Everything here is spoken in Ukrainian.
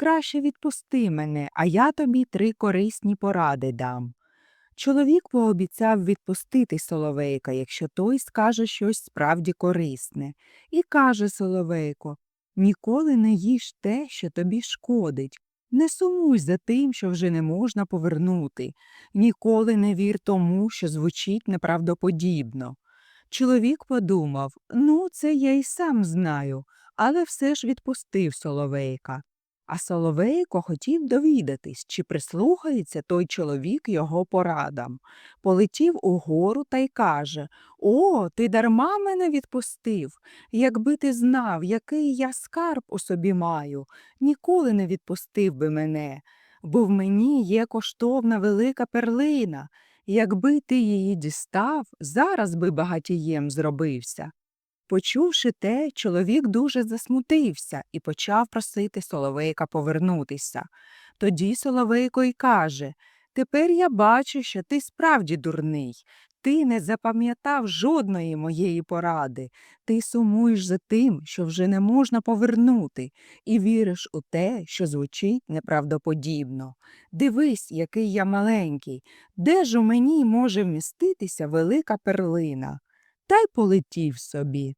краще відпусти мене, а я тобі три корисні поради дам. Чоловік пообіцяв відпустити Соловейка, якщо той скаже щось справді корисне, і каже Соловейко Ніколи не їж те, що тобі шкодить. Не сумуй за тим, що вже не можна повернути, ніколи не вір тому, що звучить неправдоподібно. Чоловік подумав ну, це я й сам знаю, але все ж відпустив Соловейка. А Соловейко хотів довідатись, чи прислухається той чоловік його порадам. Полетів угору та й каже О, ти дарма мене відпустив. Якби ти знав, який я скарб у собі маю, ніколи не відпустив би мене, бо в мені є коштовна велика перлина. Якби ти її дістав, зараз би багатієм зробився. Почувши те, чоловік дуже засмутився і почав просити Соловейка повернутися. Тоді Соловейко й каже Тепер я бачу, що ти справді дурний. Ти не запам'ятав жодної моєї поради. Ти сумуєш за тим, що вже не можна повернути, і віриш у те, що звучить неправдоподібно. Дивись, який я маленький, де ж у мені може вміститися велика перлина? Та й полетів собі.